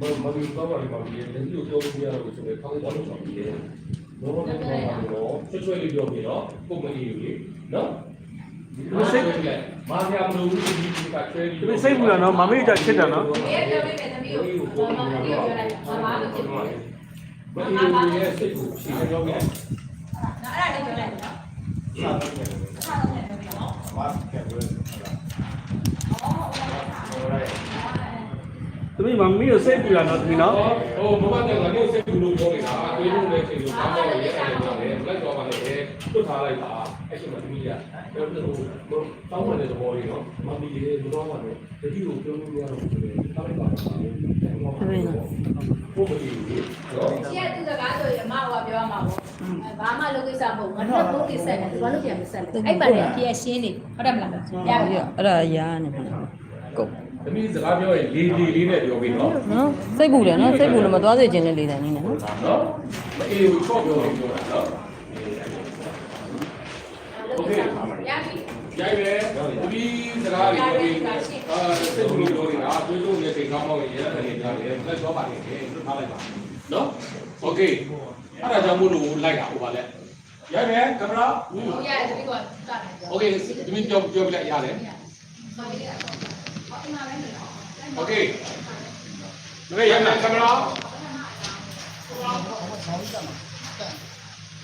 မမမီတော့ပါလိမ့်ပါဒီလက်ကြီးကိုပြောလို့မရတော့ဘူးဆိုတော့ခေါင်းတော့တော့ပြီးတယ်တော့တော့တော့တော့ဆွဆွလေးပြောပြီးတော့ပုံမကြီးလေးနော်စိတ်ကမာပြမလို့ဒီဒီကချဲဒီစိတ်ပူတာနော်မမေးကြချစ်တာနော်။ဒီပြောပေးမယ်သမီးကိုမမပြောပြလိုက်။မမလို့ဖြစ်တယ်မအေးရဲ့စိတ်ကိုရှင်းပြောခဲ့။နော်အဲ့ဒါလည်းပြောလိုက်နော်။ဆက်တော့ပြန်ပြောနော်။အော်ဟုတ်ကဲ့။ သမီးမမေးကိုစိတ်ပူတာနော်သမီးနော်ဟိုမမတဲ့ငါတို့စိတ်ဘူးလို့ပြောနေတာအေးလို့လည်းချိန်လို့ကောင်းတော့ရဲတယ်ပြောတယ်လက်တော့ပါလေတွတ်ထားလိုက်တာအဲ့ဒီမှာသမီးကပြောလို့တောင်းပန်တဲ့သဘောလေးနော်မမီလေးတော့ပါလေတတိကိုပြောလို့ရတော့ဘူးလေတောင်းလိုက်ပါတော့ပုံမကြီးနော်ရှင်းတဲ့စကားဆိုရင်အမကပြောရမှာပေါ့။ဘာမှလုပ်ကိစ္စမဟုတ်ဘူး။ငါတို့ကိစ္စနဲ့သူကလုပ်ပြန်မဆက်ဘူး။အဲ့ပါလေအပြည့်ရှင်းနေဟုတ်တယ်မလား။ရပြီအဲ့ဒါရာနေမှာကုန် သမီးစကားပြောရင်လေးလေးလေးနဲ့ပြောပြီးနော် နော်စိတ်ပူတယ်နော်စိတ်ပူလို့မသွားစေချင်တဲ့လေတန်းကြီးနဲ့နော် နော်မအေးဘူးချော့ပြောရင်ပြောတာနော် ။လုပ်ကိစ္စရပြီ ရိုက်ပဲသမီးစကားတွေပြောပြီးအာစိတ်ဘူးလို့ပြောနေတာတွေးလို့နေစိတ်ကောင်းကောင်းရဲတယ်နေကြတယ်လက်တော့ပါနေတယ်တွတ်ထားလိုက်ပါနော်โอเคအဲ့ဒါကြောင့်မို့လို့လိုက်တာဟိုပါလဲရိုက်ပဲကင်မရာ ။ဟုတ်ရတယ်သမီးကစတာပြော။ โอเคသမီးပြောပြောပြလိုက်ရတယ် ဟုတ်ပြီ။ဟောဒီမှာပဲနေတော့။ โอเคမင်းရိုက်မယ်ကင်မရာ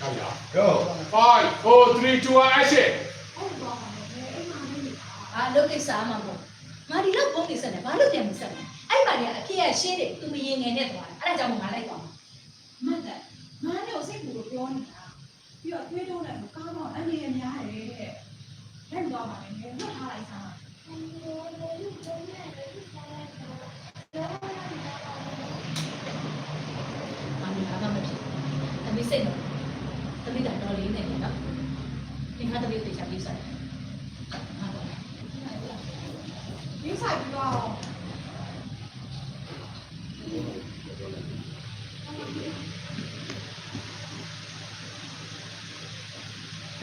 ကောင်းရ go 5 4 3 2 1 action အာလုပ်ကိစ္စမှာပေါ့ငါဒီလောက်ပုံနေစက်နေဘာလို့ပြန်မဆက်လဲအဲ့ပါလေအဖြစ်ရရှင်းတယ်သူမရင်ငယ်နဲ့သွားတယ်အဲ့ဒါကြောင့်ငါလိုက်သွားမှာ မှတ်တယ်ငါနဲ့စိတ်ကူကိုပြောနေတာပြီးတော့တွေးတော့လည်းကားတော့အနေနဲ့များတယ်တဲ့လက်တော့ပါမယ်လွတ်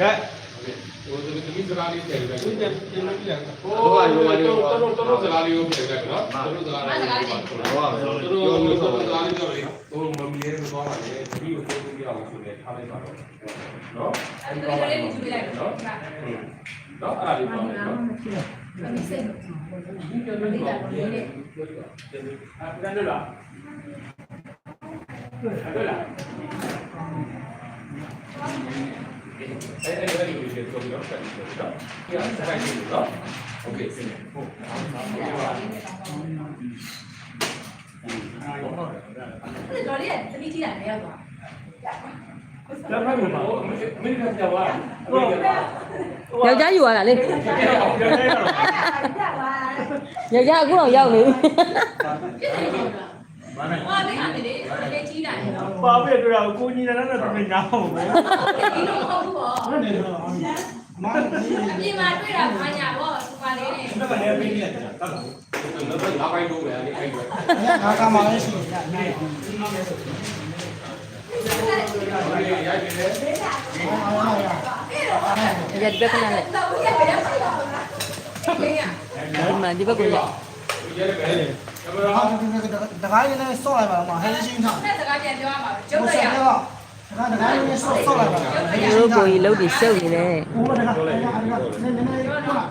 ကဲဟိုသမီးစကားလေးပြန်လိုက်ဒီပြန်ပြန်လိုက်ပြန်ဟိုတော်တော်တော်စကားလေးကိုပြန်လိုက်နော်တော်တော်စကားလေးကိုပြန်လိုက်တော်တော်တော်စကားလေးပြောလေဟိုမမီလေးမသွားပါနဲ့တတိကိုပြောလို့ရအောင်ဆိုနေထားလိုက်ပါတော့နော်အဲ့ဒါလေးကိုကြည့်လိုက်တော့နော်အဲ့ဒါလေးပြောမယ်နော်တမီးစိတ်တော့ဒီပြန်လို့ပြောတယ်အဲ့ဒါလားအဲ့ဒါလား အဲ့အဲ့ဒါလေးကိုပြောပြီးတော့ဆက်ပြီးတော့ဒီအစားကြီးနော်โอเคဟုတ် အဲ့ဒါတော်လေးကတမီးကြည့်တာလည်းရောက်သွား လက်ဖက်မှာ အမေရိကန်ပြောပါ ယောက်ျားယူရတာလေ ပြန်နေတော့ ယောက်ျားအခုတော့ရောက်နေပြီ ပြစ်တယ်လို့လားဟာမင်းဟာလေတကယ်ကြီးတာလေနော်ပါပြတွေ့တော့ကိုကြီးနဲ့နဲ့သမီးနားအောင်ပဲဒီလိုမဟုတ်ဘူးပေါ့ဟုတ်တယ်တော့အမေမန်ကြီးအပြင်မှာတွေ့တာဘာညာပေါ့စပါလေးနဲ့ဘယ်နဲ့ပေးနေတယ်တတ်တော့တော့လာပိုင်းလို့ပဲအဲ့ဒီအဲ့ဒီငါကမှလည်းရှိတယ်နေရိုက်နေတယ်ရဒီဘက်ခဏနဲ့တော့ဘယ်ရဘယ်ရဆိုင်တော့မင်းရဒီမှာဒီဘက်ကိုရရဲ တယ်ကင်မရာ တကားရင်းနဲ့ဆော့လိုက်ပါတော့ဟဲရှင်းထား နဲ့စကားပြန်ပြောရမှာကျုပ် ဘု လည်းရ ရားကတကားတကားရင်းနဲ့ဆော့ဆော့လိုက်ပါဟဲရှ တို့ င်း ကို ထား ကြီးလုံးဒီရှုပ်နေတယ် ဘုရားတကားနည်းနည်းဟုတ်လား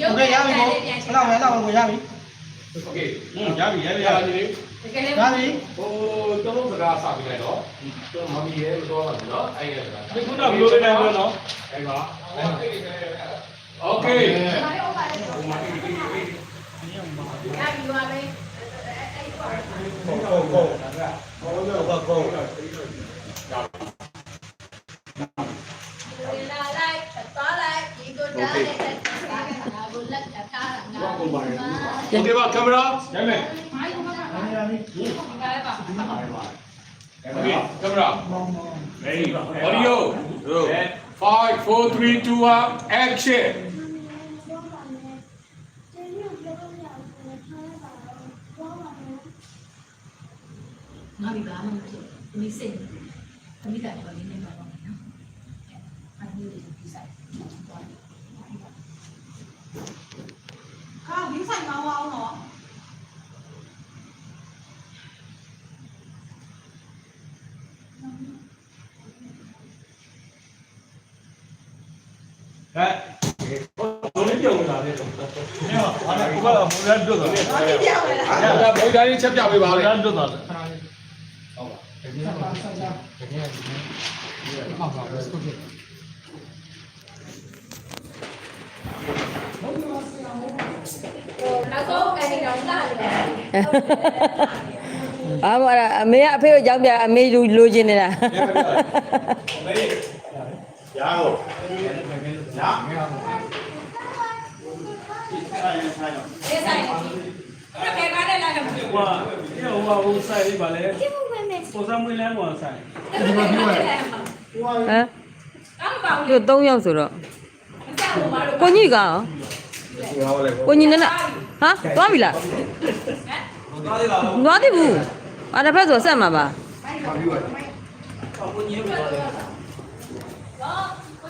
ရုပ် โอเค ပြန် ရပြီ ပြန် ဘုရားအဲ့တော့ကိုရပြီ โอเค ရပြီရပြီ ရ ရ ပါ ပြီ ပြီ တကယ်လည်း ရပြီ ဟိုတော်တော်စကားစပြီးလိုက်တော့တော်မမီရဲမတော်ပါဘူးเนาะအဲ့ဒီစကား ဒီခုနကဘလို့လဲနော် အဲ့ပါ Okay. Go, go, go. Go, go, go. Okay. Okay, ba camera. Dạ, camera. Okay, camera. Hey, audio. Good. Dạ. 5 4 3 2 1 action ငါဒီဘာမှမဖြစ်ဘူး။ဒီစိတ်။သမီးကတော့လေးနေမှာပါနော်။အဲ့ဒီလိုဒီစိတ်။ဟာဒီစိတ်မဝအောင်နော်။ တော့ဘယ်လိုပြောင်းလာလဲတော့ဘာလဲဘာလဲဘူရတ်တော့တယ်ဘာဖြစ်ပြောင်းလဲလားဒါဗောဓာကြီးချက်ပြပေးပါလေဘူရတ်တော့တယ်နောက်ဆုံးအဲ့ဒီတော့လာတယ်အာမရအမေကအဖေကိုကြောက်ပြအမေလူလိုချင်နေတာရအောင် ရဒီဆိုင်ဒီဘယ်ကားနဲ့လာတယ်ဟိုဟိုဟိုဆိုင်လေးပါလေပေါ်စမ်းမွေးလမ်းပေါ်ဆိုင်ဟမ်အောက်ပါဦးသူ3ယောက်ဆိုတော့ကြောက်လို့ပါလို့ကိုကြီးကရောငါဟောလဲကိုကြီးနဲ့ဟာသွားပြီလားမသွားသေးဘူးအာတစ်ဖက်ဆိုဆက်မှာပါကိုကြီးရ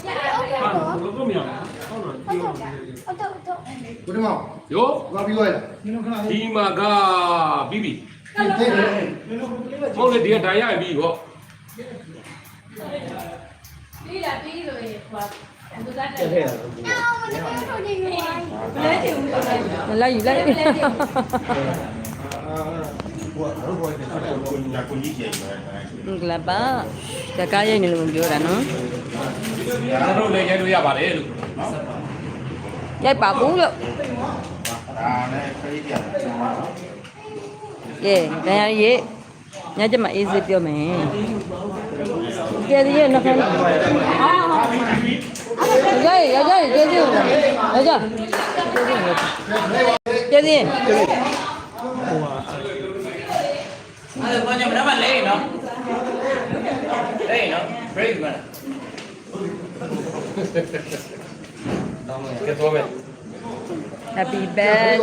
တယ်ဟာဘယ်လိုမြောင်းဟုတ်တော့ဒီဘုရားမောင်ယောဘာပြီးသွားလဲဒီမှာကပြီးပြီဒီတဲ့ဟုတ်လေဒီကဒါရပြီဟောပြီးလာပြီးလို့ဟိုဘူဇတ်တယ်ထဲလဲချင်ဘူးလို့လိုက်ယူလိုက် ဟိုကတော့ဘောတယ်ဆက်တော့ကိုညာကိုကြီးကြီးတယ်ကလပ်ပါတကားရိုက်နေလို့မပြောတာနော်ကျွန်တော်တို့လည်းရိုက်လို့ရပါတယ်လို့ရိုက်ပါဘူးလို့ဒါနဲ့ခရီးပြန်ကဲဒဏ်ရာရေးညကျမအေးစေးပြောမယ်ကဲဒီရနောက်ခါအာယောက်ယောက်ယောက်ကျေးဇူးယောက်ယောက်ကျေးဇူး အဲ့ဒါဘာကြောင့်မလဲလေနော်လေနော် break မလားကဲတော့ပဲ Happy birthday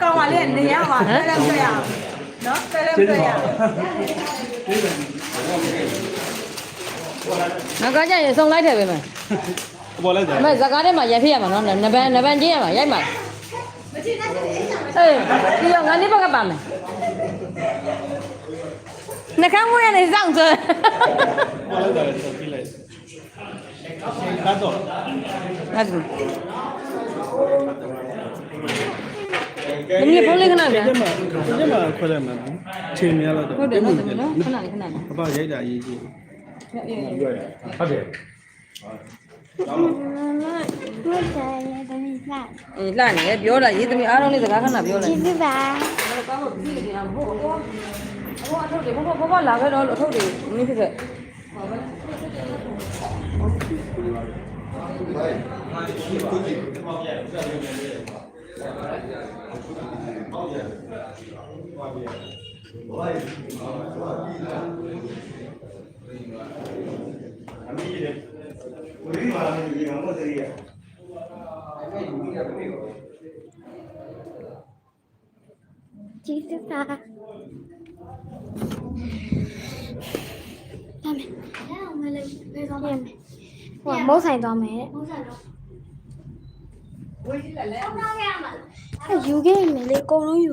ကောင်းပါလေနေရပါလဲလဲဆွဲရအောင်နော်ဆွဲလဲဆွဲရအောင်နောက်ကကြရင်စုံလိုက်တယ်ပဲမယ် ပေါ်လိုက်တယ်အမေဇကားထဲမှာရိုက်ဖြစ်ရမှာနော်နဗန်နဗန်ချင်းရမှာရိုက်မှာမချင်တဲ့အေးဒီရောငါနေဘက်ကပါမယ်နှကမ်းမွေးရနေစောင့်စမ်းပေါ်လိုက်တယ်ဆိုပြီးလိုက်ကတော့အဲ့ဒါဒီဖုန်းလေးခဏဗျာဒီမှာဒီမှာခွဲလိုက်မှာချိန်များတော့ဟုတ်တယ်နော်တမီးနော်ခဏလေးခဏလေးအပရိုက်တာရေးကြည့်ဟုတ်တယ် အေးလှနေတယ်ပြောတာရေးသမီးအားလုံးလေးစကားခဏပြောလိုက်ကျေးဇူးပါကောင်းလို့ပြီးနေတာမဟုတ်ဘူးဟိုအထုတ်တယ်ဘဘဘဘလာခဲ့တော့အထုတ်တယ်နင်းဖြစ်ခဲ့ကိုကြီးမာလာနေငါမတရီရကျေးဇူးပါဒါမယ်အဲ့မလေးဘယ်သွားမလဲဟိုမိုးဆိုင်သွားမယ်မိုးဆိုင်တော့ဝေးလဲလဲဆောင်းရမှာအဲ့ယူခဲ့မယ်လေအကုန်လုံးယူ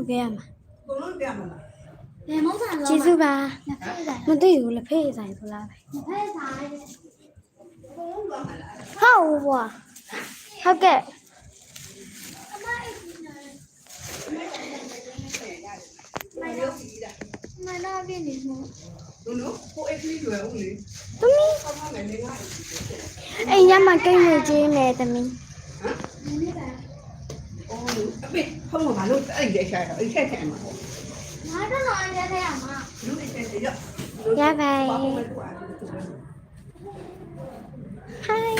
ခဲ့ရမှာဘုံလုံးပြမှာလားဘယ်မိုးဆိုင်သွားကျေးဇူးပါမသိဘူးလက်ဖေးဆိုင်ဆိုလားပဲလက်ဖေးဆိုင် ဟုတ်ဘွာဟုတ်ကဲ့မရုပ်ကြီးတာမနာပြည့်နေမို့တို့လို့ကိုအိတ်ကလေးတွေဦးလေသမီးဆောင်းမယ်နေငါအိမ်ရမှာကိတ်နေချင်းနေသမီးအိုးအမေဖုန်းကဘာလို့အဲ့ဒီရှာတော့အဲ့ချက်ချက်မှာငါတော့တော့ရတဲ့ရမှာလူအိတ်ချက်ချက်ရရပါ ဘာရဲ့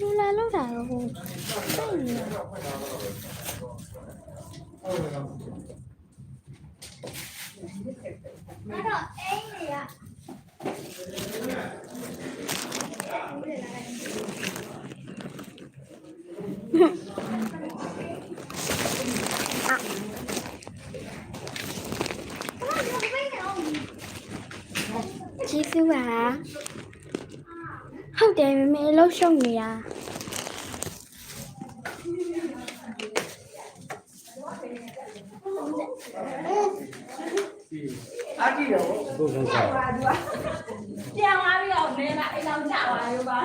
မှမလုပ်ပါဘူး က်နေတာအကြည့်တော့ဘုရားပြန်လာပြီးတော့မဲလာအိမ်အောင်ကြပါရောပါ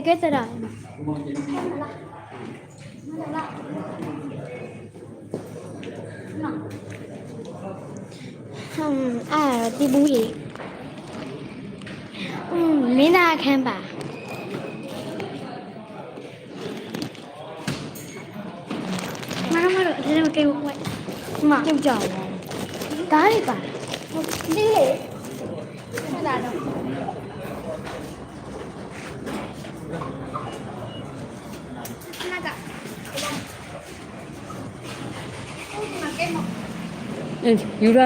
ဟိုရေကဲတဲ့တာဟမ်အာတီဘူးရေอืมမင်းသားအခန်းပါမမတို့ဒီလိုကိတ်ဝဲမကြော ယူရ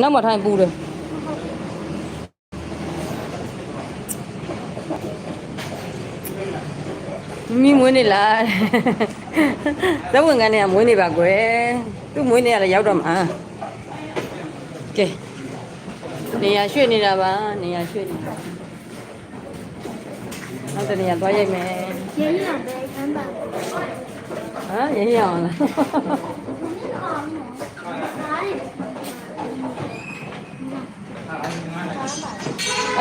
နောက်မှထိုင်ပူတယ်မိမွေးနေလားသဝင်ကနေကမွေးနေပါကွယ်သူ့မွေးနေရလဲရောက်တော့မှာကဲနေရရွှေ့နေတာပါနေရရွှေ့နေတာနောက်တနေရသွားရိုက်မယ်ရင်းရပဲခမ်းပါဟမ်ရင်းရအောင်လား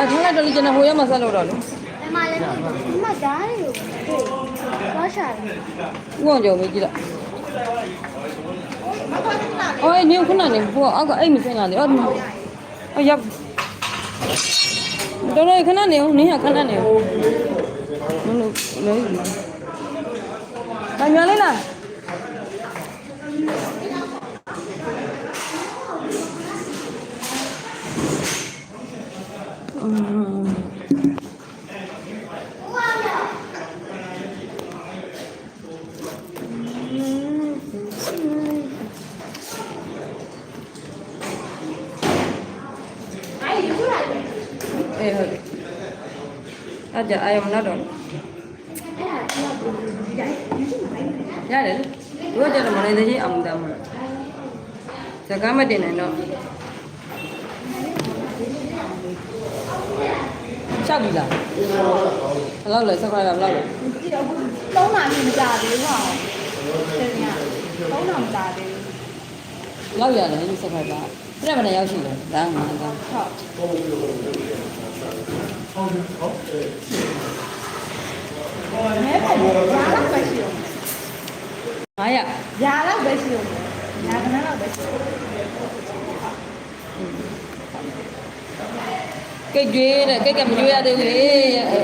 အဲခဏတော်လေးကျွန်တော်ဟိုရက်မှဆက်လို့တော့လို့အမလည်းဒီမှာဓာတ်တွေကိုသွားရှာတယ်ဥအောင်ကြော်မေးကြည့်လိုက်အော်နေခုနနေဟိုအောက်ကအိတ်မစင်းလာလေအော်အော်ရပ်တော်တော်ခဏနေဦးနင်းကခဏနေဦးမလို့လေ။ဘာညာလေးလား။ ကြအာယုံနောက်တော့ရတယ်လေတို့ကြတော့မနေသေးချင်းအောင်တာမစကားမတင်နိုင်တော့ချောက်ပြီလားဘယ်လောက်လဲစကားကဘယ်လောက်လဲသုံးနာမြင်မကြသေးဘူးဟောတင်ရသုံးနာမကြသေးဘူးဘယ်လောက်ရလဲဒီစကားကပြည့်မနေရောက်ရှိတယ်ဒါမှမဟုတ် ဟုတ်မဲပဲရာလောက်ပဲရှိအောင်900ရာလောက်ပဲရှိအောင်ရာကနန်းလောက်ပဲရှိအောင်ကိတ်ကျွေးတဲ့ကိတ်ကမကျွေးရသေးဘူးလေ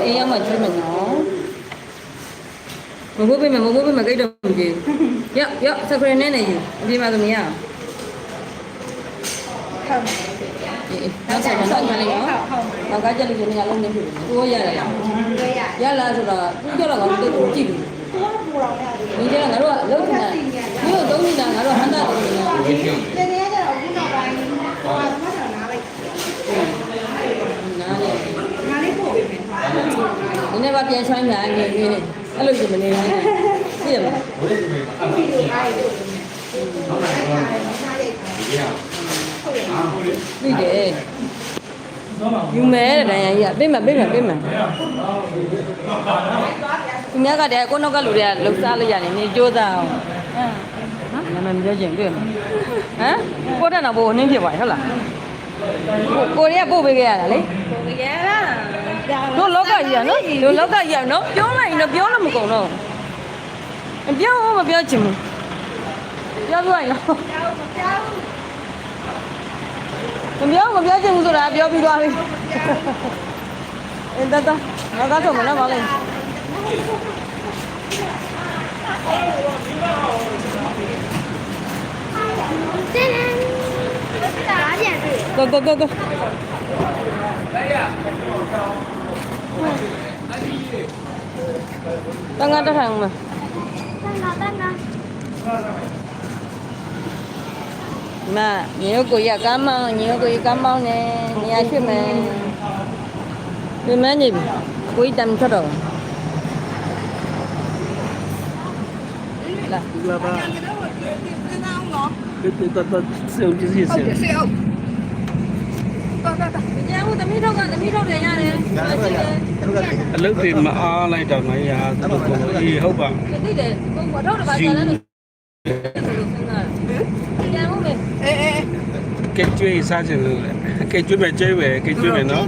အေးရမှကျွေးမယ်နော်မဟုတ်ပြီမဟုတ်ပြီမကိတ်တော့မကျွေးရရစခရနဲ့နေယူအပြင်မှာသမီးရဟုတ် အေးနောက်ဆက်တော့ညလေးနော်နောက်ကကြက်လို့ညလုံးနေပြီကိုရရလားလွယ်ရရလားဆိုတော့သူကြတော့ငါတို့ကိုကြည့်ပြီသူကပူတော်ရတယ်ဒီကျတော့ငါတို့ကလုံးနေတာဒီလိုသုံးနေတာငါတို့ဟန်တာသုံးနေတာတင်နေရကြတော့အခုနောက်ပိုင်းဟိုကသမတ်တော်နားလိုက်နားလေနားလေးပို့ပေးမယ်ဒီနေ့ကပြန်ဆိုင်ညာနေနေအဲ့လိုကြီးမနေနိုင်ဘူးသိရမလားဗီဒီယိုအားရဟုတ်တယ်နားရိုက် သိတယ်ယူမယ်တဲ့ဒဏ်ရာကြီးကပြိမယ်ပြိမယ်ပြိမယ်သူများကတည်းကကိုနောက်ကလူတွေကလှုပ်ရှားလိုက်ရတယ်နေကြိုးစားအောင်ဟမ်နာမည်မပြောချင်တွေ့မှာဟမ်ကိုတက်တော့ဘိုးနှင်းဖြစ်သွားတယ်ဟုတ်လားကိုရီးယားပို့ပေးခဲ့ရတာလေပို့ပေးခဲ့ရတာတို့လောကကြီးရနော်တို့လောကကြီးရနော်ပြောလိုက်ရင်တော့ပြောလို့မကုန်တော့ပြောမပြောချင်ဘူးပြောပြလိုက်နော်ပြောမပြော မပြောချင်ဘူးဆိုတာပြောပြီးသွားပြီအင်းတတငါကတော့မလားမလဲ 真的，打点对。 go go go go တန်ခါတက်ထိုင်ဦးမယ် 蛋糕，蛋糕。 မညီတို့ကိုရကမ်းမောင်းညီတို့ကိုရကမ်းမောင်းနေနေရာရွှေ့မယ်ပြမနေပြီကိုကြီးတမ်းထွက်တော့လာလာပါဒီတတစေုပ်ကြီးစေကျန်ဦးသမီးတို့ကသမီးတို့တယ်ရတယ်အလုပ်တွေမအားလိုက်တော့ငါရသူတို့ကအေးဟုတ်ပါသိတယ်ဘုံတော့တော့ပါကျန်တယ်လို့ကျန်ဦးမေ ကဲကျွေးစားချင်လို့လေကဲကျွေးမယ်ကျွေးမယ်ကဲကျွေးမယ်နော်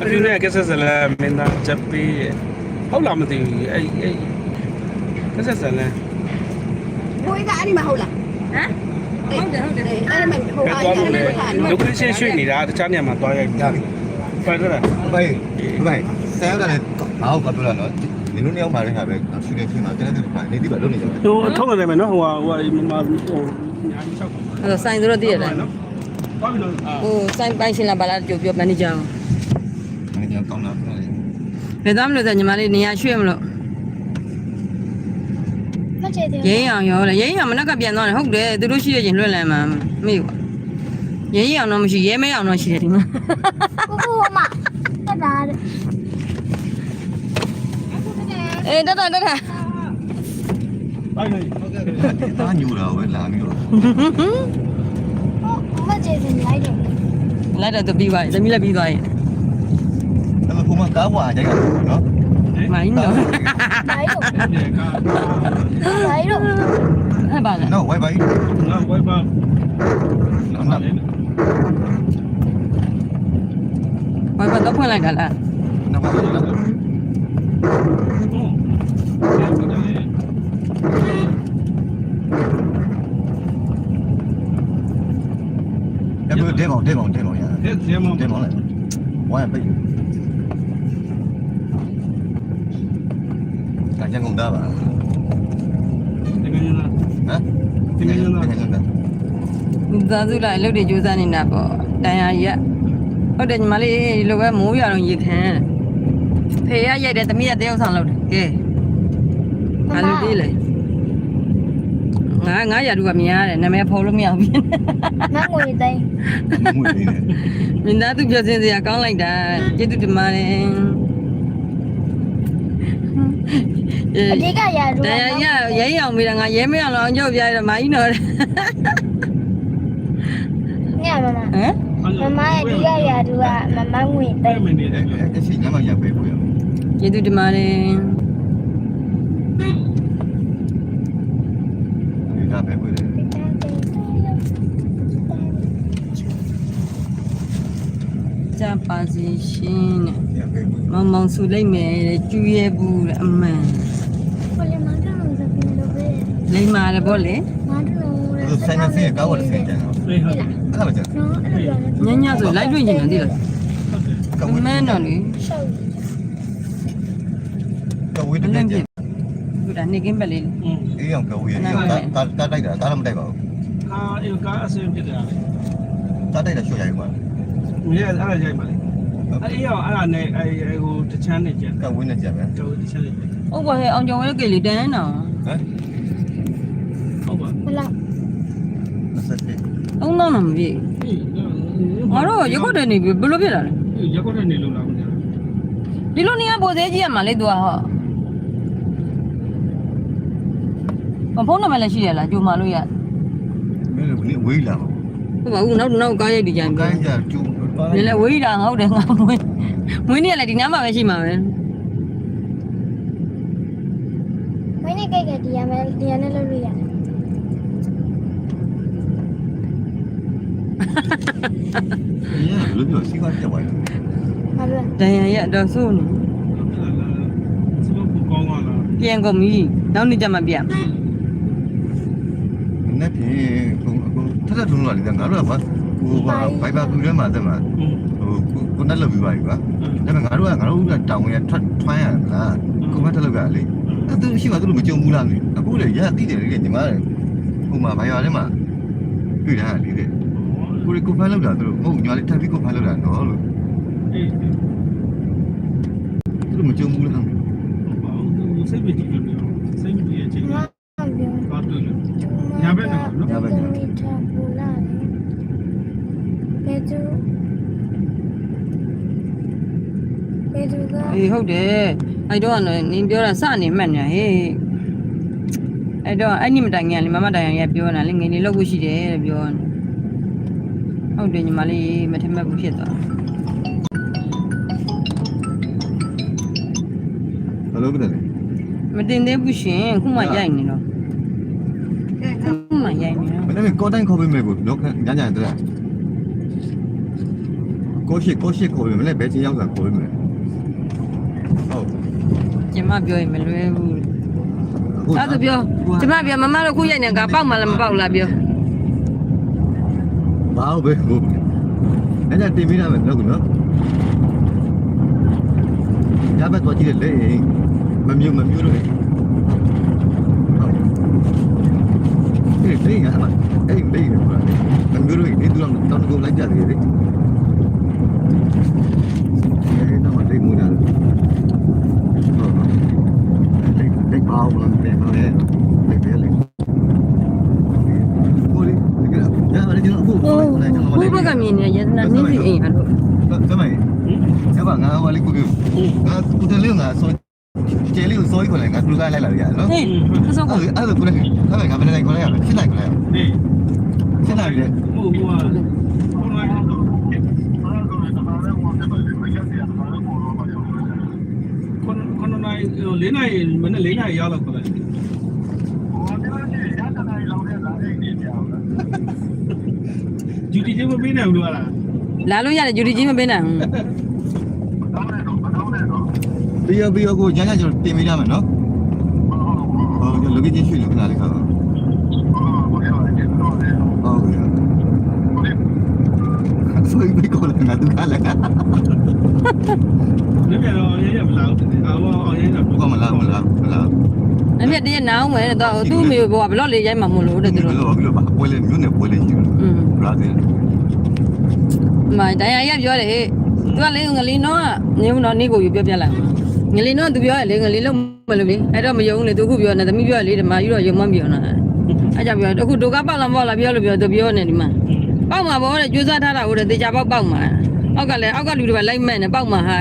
အပြင်းနဲ့ကဲဆက်စလာမင်းသားချက်ပေးဟုတ်လားမသိဘူးအဲ့အဲ့ကဲဆက်စလာကိုယ်ကအဲ့ဒီမှာဟုတ်လားဟမ်ဟုတ်တယ်ဟုတ်တယ်အဲ့ဒီမှာဟိုကဲအားသွားရလို့တယ်လေဒုက္ခရှင်းရွှေ့နေတာတခြားနေရာမှာသွားရိုက်ပြီဖတ်ရတာဘိုင်ဘိုင်ဆဲရတယ်ဘာဟုတ်ကပြောလာတော့ ဒီလိုနေအောင်ပါတဲ့ဟာပဲဆွေးနွေးဖြစ်မှာတဲ့တဲ့ပိုင်းနေဒီပါလုံးနေကြတယ်ဟိုအထုံးရတယ်မယ်နော်ဟိုဟာဟိုဟာမမဟိုညာကြီးချက်ပါအဲ့တော့ဆိုင်သူတို့သိရတယ်နော်သွားပြီနော်အာဟိုဆိုင်ပိုင်ရှင်လာပါလားကြိုပြောမန်နေဂျာငါညောင်းကောင်းတာပြောတယ်ဘယ်သားမလို့ဆိုညီမလေးနေရာရွှေ့မလို့မချေသေးရင်းအောင်ရောလေရင်းအောင်မနက်ကပြန်သွားတယ်ဟုတ်တယ်သူတို့ရှိရချင်းလွှင့်လန်းမှာမေ့ပါရင်းအောင်တော့မရှိရဲမဲအောင်တော့ရှိတယ်ဒီမှာဘူးကိုကိုမတက်တာတဲ့ အေးတတ်တာတတ်တာပိုင်းနေတာညူတာပဲလာပြီးတော့မချေသေးလိုက်တယ်လိုက်တော့သူပြီးသွားပြီသမီးလည်းပြီးသွားရင်အဲ့မှာကိုမကားဝါရိုက်ရတယ်နော်မိုင်းတော့လိုက်တော့ဒီကလိုက်တော့ဟဲ့ပါလားနော်ဝိုင်ဘိုင်ငါဝိုင်ပါနော်နော်ဘာဘာတော့ဖွင့်လိုက်တာလားနော်ဘာလို့လဲ အဲ့ဘယ်တဲ့မောင်တဲ့မောင်တဲ့မောင်ရတဲ့ဇေမတဲ့မောင်လေဝိုင်ပိတ်ကကြံကုန်တာပါဒီကနေ့လား ဟမ်ဒီနေ့တော့ဒီနေ့တော့သာစုလိုက်အလုပ်တွေကြိုးစားနေတာပေါ့တန်ရာရက်ဟုတ်တယ်ညီမလေးဒီလိုပဲမိုးရအောင်ရေခံဖေရရိုက်တယ်သမီးကတယောက်ဆောင်လုပ်တယ်ကဲဘာလို့ဒီလဲ ငါငါရတူကမြင်ရတယ်နာမည်ဖော်လို့မရဘူးမငွေသိန်းငွေလေးနဲ့မင်းသားသူပြောစင်းစရာကောင်းလိုက်တာကျေးဇူးတင်ပါတယ်အဓိကရာထူးတန်ရရရဲအောင်မိတာငါရဲမရအောင်အောင်ကြောက်ပြရတော့မာကြီးနော်ညမမဟမ်မမရဲ့အဓိကရာထူးကမမငွေသိန်းမနေတယ်အဲ့အဲ့ချိန်ညမှာရပ်ပေးဖို့ရကျေးဇူးတင်ပါတယ် ဒီကပဲပေးတယ် ကြပါ စီရှင်တဲ့ရပ်ပေးဖို့မောင်မောင်ဆူလိုက်မယ်တဲ့ကျူရဲဘူးတဲ့အမှန်ဘယ်မှာတော့ဇပင်းလို့ပဲလိမ္မာတယ်ဗောလေမတ်လို့သူဆိုင်မစင်းကောက်ဝတ်စင်းကြတယ်အေးဟုတ်တယ် အဲ့ဒါပဲကြနော်အဲ့လိုပြောနေညညဆိုလိုက်တွေ့ကျင်တယ်သိလားကောက်ဝတ်မန်းတော့လေရှောက်ကောက်ဝတ်တဲ့ကြသူဒါနေကင်းပဲလေးอืมအေးအောင်ကောက်ဝတ်ရတာတာတိုက်တာတာမတိုက်ပါဘူးအာအေကားအစင်းဖြစ်တယ်တာတိုက်တာချွတ်ရိုက်ပါမင်းအဲ့ဒါရိုက်ပါလေ အဲ့ဒီအောင်အဲ့ဒါနဲ့အဲ့ဟိုတချမ်းနေကြတယ်ကောက်ဝတ်နဲ့ကြပဲတော့တချမ်းနေကြဟုတ်ပါဟဲ့အောင်ကျော်ဝဲကေလေးတန်းတော့ဟမ်ဟုတ်ပါဘလားဆက်တယ်သုံးတော့မပြည့်ငါတို့ရက်ခွက်တယ်နေပြီဘယ်လိုဖြစ်လာလဲရက်ကွက်နေလို့လားမသိဒီလိုနေရပိုသေးကြီးရမှာလေသူကဟောမဖုန်းနံပါတ်လည်းရှိရလားကြိုမာလို့ရမင်းလည်းဝေးလာပါဟုတ်ပါဘူးနောက်နောက်ကားရိုက်ဒီကြိုင်ကိုပဲင်းကြ ကျူလေလေဝေးတာဟုတ်တယ်ငါမွေးမွေးနေရလေဒီနားမှာပဲရှိမှာပဲမင်းနဲ့ကြိတ်ကဒီရမယ်ဒီရနဲ့လုပ်လို့ရတယ်ရလို့ပြောစီကပြတ်သွားတယ်မလို့ဒဏ်ရာရတော့စိုးနေစလို့ပူကောင်းသွားလားပြန်ကုန်ပြီနောက်နေ့ကျမှပြန်နဲ့ဖြင့်ကိုကိုထထထုံးလာတယ်ငါတို့ကဘာ ကိုဘာဘိုင်ဘာကူထဲမှာတက်မှာอืมဟိုကိုနဲ့လောက်ပြီးပါပြီကွာဒါပေမဲ့ငါတို့ကငါတို့ကတောင်းရထွက်ထွန်းရလားကိုမထလောက်ကလေအဲ့သူရှိမှသူတို့မကြုံဘူးလားအခုလေရတိတယ်လေညီမဟိုမှာဘိုင်ဘာထဲမှာတွေ့တာလေတဲ့ကိုကိုဖမ်းလောက်တာသူတို့မဟုတ်ညီမလေးထပ်ပြီးကိုဖမ်းလောက်တာနော်လို့အေးသူတို့မကြုံဘူးလားဟုတ်ပါဘူးစိတ်ပီတိပြောစိတ်ပီတိရဲ့အချိန်မကမပြော ဘာ ညာဘက်နော် ညာဘက်ညာ မီတာပူလာဘယ်သူဘယ်သူက အေးဟုတ်တယ်အဲ့တော့ကနင်းပြောတာစနေမှတ်နေဟေးအဲ့တော့အဲ့ဒီမတိုင်ခင်ကလေမမတိုင်ရပြောနေတာလေငယ်လေးလောက်ဖို့ရှိတယ်တဲ့ပြောနေဟုတ်တယ်ညီမလေးမထမက်ဘူးဖြစ်သွားဘယ်လိုဖြစ်လဲမတင်သေးဘူးရှင်ခုမှရိုက်နေတော့ခုမှရိုက်နေတော့မနေ့ကကောတိုင်းခေါ်ပေးမယ်ကိုတော့ညညတဲ့ကိုရှိကိုရှိခေါ်ပေးမယ်လည်းဘယ်ချင်းရောက်တာခေါ်ပေးမယ်ဟုတ် ကျမပြောရင်မလွဲဘူးအခုအဲ့ဒါပြောကျမပြောမမတို့ခုရိုက်နေကပေါက်မှလည်းမပေါက်လားပြောဘာဟုတ်ပဲဟုတ်အဲ့ဒါတင်ပေးရမယ်တော့နော်ညဘက်တော့ကြည့်လေမမြုံမမြုံလို့အဲ့ဒီကမှအဲ့ဒီလေမမြုံလို့ဒီတူတော့တောင်းကုန်လိုက်ကြတယ်လေအဲ့တော့လေမူတာဟုတ်လေလေဘာလို့လဲတဲ့ဟုတ်လေလေပဲလေကိုလေဒီကရပါတယ်ကျွန်တော်အခု ဟို ဘုဘကမြင်နေရတနာနင်းစီအိမ်ဟာလို့ကမိုင်ကျပါငါဟောလေးကိုငါကိုတလေးငါဆိုကျေလေးကိုစိုးကြီးကိုလည်းငါသူကလိုက်လာရနော်ဟေးအစောကအဲ့ဒါအဲ့ဒါကိုလည်းအဲ့ဒါငါမနေနိုင်ကိုလည်းရဖြစ်နိုင်ကိုလည်းဟေးဖြစ်နိုင်တယ်ဟိုဟိုဟာဟိုလိုက်ခွန်ခွန်နိုင်လေးနိုင်မနေ့လေးနိုင်ရောက်တော့ခေါ်လိုက်ဂျူ ဒီချင်းမပေးနိုင်ဘူးလို့လားလာလို့ရတယ်ဂျူတီချင်းမပေးနိုင်ဘူးပြီးရောပြီးရောကိုညညကျွန်တော်တင်ပေးရမယ်နော်ဟုတ်ကဲ့ location ရွှေ့လို့ခဏလေးခါပါဟုတ်ကဲ့ဆိုရင်ဘယ်ကောလဲငါတို့ကလည်းကလည်းပြန်တော့ရရမလားအော်အော်ရရဘူးကမလားမလားမလားအဲ့မြတ်တည်းနောင်းမယ်တော့သူ့မိဘကဘလော့လေးရိုက်မှာမလို့တဲ့သူတို့ဘလော့ဘလော့ပါပွဲလေးမျိုးနဲ့ပွဲလေးရှိတယ် ဘရာဇီးမတရားရပြောတယ်ဟဲ့သူကလေငလီနော်ကနေဦးနော်နေကိုယူပြောပြလိုက်ငလီနော်သူပြောရလေငလီလုံးမလို့လေအဲ့တော့မယုံလေသူခုပြောနေသမီးပြောရလေဓမ္မယူတော့ယုံမပြောနော်အဲ့ကြပြောအခုဒုကပေါက်လာပေါက်လာပြောလို့ပြောသူပြောနေဒီမှာပေါက်မှာပေါ့တဲ့ကြိုးစားထားတာဟုတ်တယ်တေချာပေါက်ပေါက်မှာအောက်ကလည်းအောက်ကလူတွေကလိုက်မဲ့နေပေါက်မှာဟာ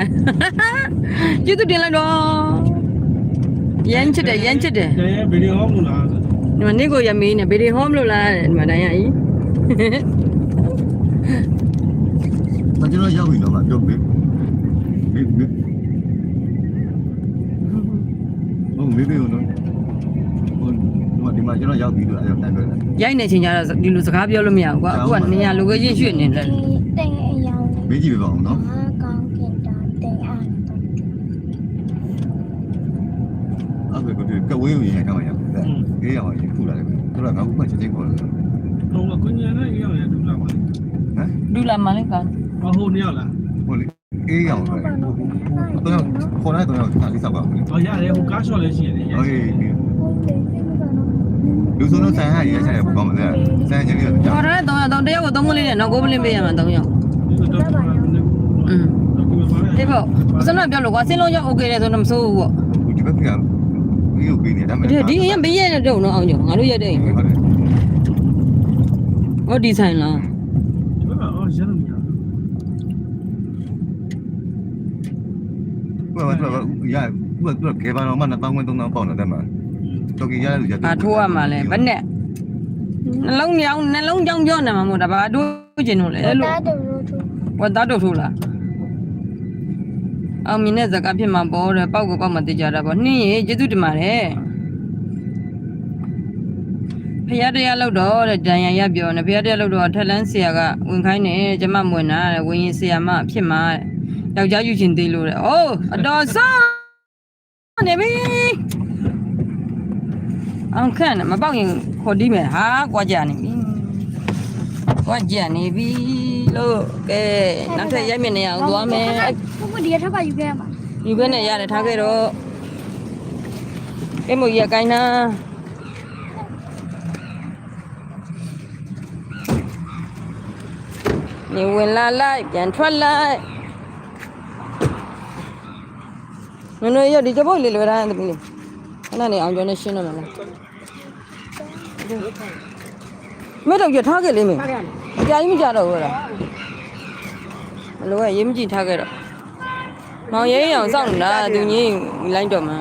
ကျေးဇူးတင်လိုက်တော့ရမ်းချစ်တယ်ရမ်းချစ်တယ်ရမ်းဗီဒီယိုဟောမလို့လားဒီမှာနေကိုရမေးနေဗီဒီယိုဟောမလို့လားတဲ့ဒီမှာတိုင်းရည် ကြီး။ကျွန်တော်ရောက်ပြီတော့မှပြောမေးမေးမေးဟုတ်မေးမေးနော်ဟိုဒီမှာကျွန်တော်ရောက်ပြီလို့အဲ့ဒါတိုင်ပြောတယ်ရိုက်နေချိန်ကျတော့ဒီလိုစကားပြောလို့မရဘူးကွာအခုကနေရာ location ရွှေ့နေတယ်တိတ်အယောင်။မေးကြည့်ပြပါအောင်နော်ငါကောင်းကင်တာတိတ်အား။အဲ့ဒါကိုကဝေးဝင်ရအောင်ရ။အေးအောင်ရထူလာတယ်။သူကငါ့ဘက်ချက်ချင်းခေါ်တယ် ကိုကကိုညာနဲ့ရောက်ရဒူလာမလေးဟမ်ဒူလာမလေးကအဟိုနေရောက်လားဟိုလေအေးရောက်ပဲဟိုဟိုတော့ခေါ်လိုက်တော့တာလေးဆောက်ပါဦးတော့ရတယ်ဟိုကားရှော့လည်းရှိရတယ်ဟုတ်ကဲ့လူစုံလုံးဆိုင်ဟာရေးဆိုင်ရပေါ့မလဲဆိုင်ချင်းလေးတော့ကြောက်ခေါ်ရတော့တော့တယောက်ကိုသုံးခုလေးနဲ့တော့ကိုပလင်းပေးရမှာသုံးယောက်อืมဒီပေါ့စနပြောလို့ကွာစင်းလုံးရောက် okay တယ်ဆိုတော့မစိုးဘူးပေါ့ဒီဘက်ကဒီကိုပေးနေတာဒါပေမဲ့ဒီရင်ဘေးရတဲ့တော့အောင်ကြောင့်ငါတို့ရတဲ့ရင်ဟုတ်တယ် ဟောဒီဆိုင်လားဒီဘက်ကအော်ရမ်းလို့မရဘူးဟုတ်ပါဘူးရဘူးကကကေဘာတော်မှ1000ဝန်း3000ပေါက်နေတယ်မှာတော်ကြီးရလို့ရတာအထိုးရမှာလဲဘယ်နဲ့နှလုံးညောင်းနှလုံးကြောင်းကြောနေမှာမို့ဒါဘာတို့ကျင်လို့လဲလို့ဝတ်သားတို့ထိုးလားအောင်မြင်တဲ့ဇာကဖြစ်မှာပေါ့တဲ့ပောက်ကိုပောက်မှသိကြတာပေါ့နှင်းရေကျေးဇူးတင်ပါတယ် ဖရတရားလောက်တော့တဲ့ဒဏ်ရာရပြောနေဖရတရားလောက်တော့ထက်လန်းဆရာကဝင်ခိုင်းနေကျမမဝင်တာတဲ့ဝင်ရင်ဆရာမအဖြစ်မှာတဲ့ယောက်ျားယူချင်းသေးလို့တဲ့အိုးအတော်ဆုံးနေပြီအောင်ခန့်မပေါက်ရင်ခေါ်တီးမယ်ဟာကြွားကြနေပြီကြွားကြနေပြီလို့ကဲနောက်ထပ်ရိုက်မြနေအောင်သွားမယ်ဘုမဒီရထပ်ပါယူခဲ့ရမှာဒီဘက်နဲ့ရတယ်ထားခဲ့တော့ကဲမို့ရကိုင်းနာ နေဝင်လာလိုက်ပြန်ထွက်လိုက်နင်တို့ရဒီကပုတ်လေးလွယ်ထားတယ်သမီးလေးခဏနေအောင်ကျော်နဲ့ရှင်းတော့မလားမင်းတို့ရထားခဲ့လေမင်းကြာကြီးမကြတော့ဘူးလားမလိုရရေးမကြည့်ထားခဲ့တော့မောင်ရဲအောင်စောင့်နေတာသူကြီးလိုင်းတော့မှ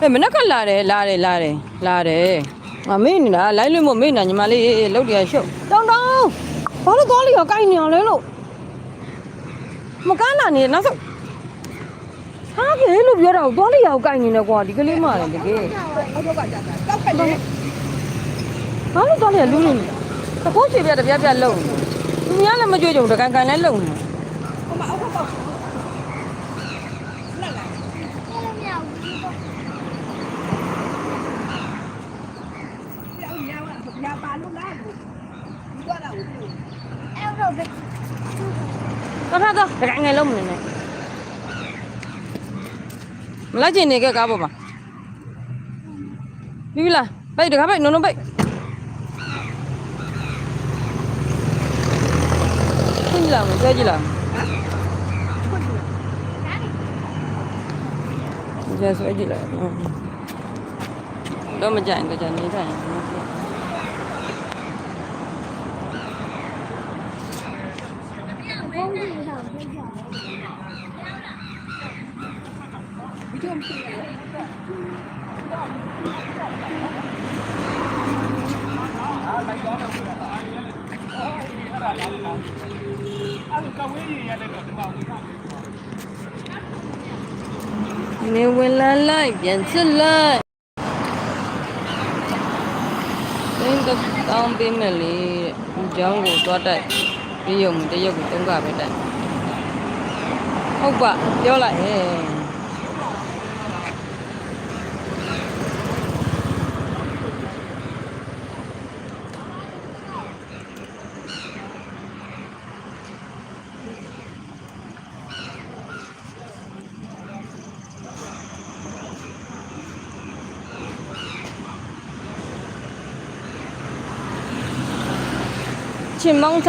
အဲမနက်ကလာတယ်လာတယ်လာတယ်လာတယ်ငါမေ့နေတာလိုင်းလွတ်မို့မေ့နေတာညီမလေးလုတ်တရားရှုပ်တောင်းတောင်း ဘာလို့သွားလျော်ကိုက်နေအောင်လဲလို့မကန်းလာနေနောက်ဆုံးဟာကဲလို့ပြောတာကိုသွားလျော်ကိုက်နေတယ်ကွာဒီကလေးမလည်းတကယ်ဘာလို့တော့လဲလူနေလဲတကိုးချေပြတပြပြလုံနေသူများလည်းမကြွကြုံတကန်ကန်လည်းလုံနေအဲ့တော့ဘယ် တော့ထားတော့တကန်ငယ်လုံမနေနဲ့မလိုက်ချင်နေကကားပေါ်မှာပြီးပြီလားပိတ်တကားပိတ်နုံနုံပိတ်ခွင့်ကြည့်လားမဆွဲကြည့်လားကျဆွဲကြည့်လိုက်တော့မကြိုင်ကြနေထိုင် ဖု နေဝင်လာလိုက်ပြန်စစ်လိုက်တင်းတောင်းပေးမယ်လေဦးကျောင်းကိုသွားတိုက် ပြီးရုံတရုပ်ကိုတုံးကပဲတိုက်ဟုတ်ပါပြောလိုက်ဟဲ့ချင်မောင်း